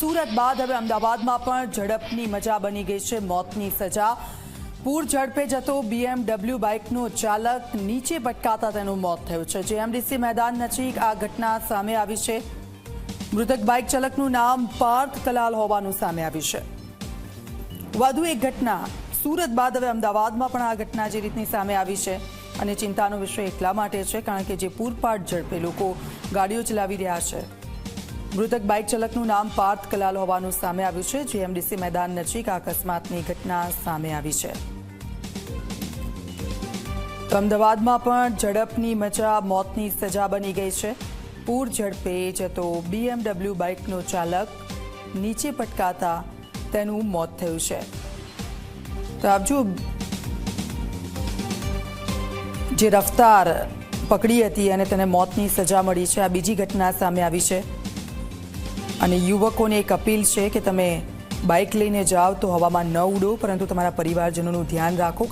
સુરત બાદ હવે અમદાવાદમાં પણ ઝડપની મજા બની ગઈ છે મોતની સજા. પૂર ઝડપે જતો બીએમડબલ્યુ બાઇકનો ચાલક નીચે પટકાતા તેનું મોત થયું છે. જેએમડીસી મેદાન નજીક આ ઘટના સામે આવી છે. મૃતક બાઇક ચાલકનું નામ પાર્થ કલાલ હોવાનું સામે આવ્યું છે. વધુ એક ઘટના. સુરત બાદ હવે અમદાવાદમાં પણ આ ઘટના જે રીતની સામે આવી છે અને ચિંતાનો વિષય એટલા માટે છે કારણ કે જે પૂરપાટ ઝડપે લોકો ગાડીઓ ચલાવી રહ્યા છે. મૃતક બાઇક ચાલકનું નામ પાર્થ કલાલ હોવાનું સામે આવ્યું છે જીએમડીસી મેદાન નજીક આ અકસ્માતની ઘટના સામે આવી છે. અમદાવાદમાં પણ ઝડપની મજા મોતની સજા બની ગઈ છે. પૂર ઝડપે જતો બીએમડબલ્યુ બાઇકનો ચાલક નીચે પટકાતા તેનું મોત થયું છે. તો આપજો જે રફતાર પકડી હતી અને તેને મોતની સજા મળી છે, આ બીજી ઘટના સામે આવી છે. અને યુવકોને એક અપીલ છે કે તમે બાઇક લઈને જાઓ તો હવામાં ન ઉડો, પરંતુ તમારા પરિવારજનોનું ધ્યાન રાખો.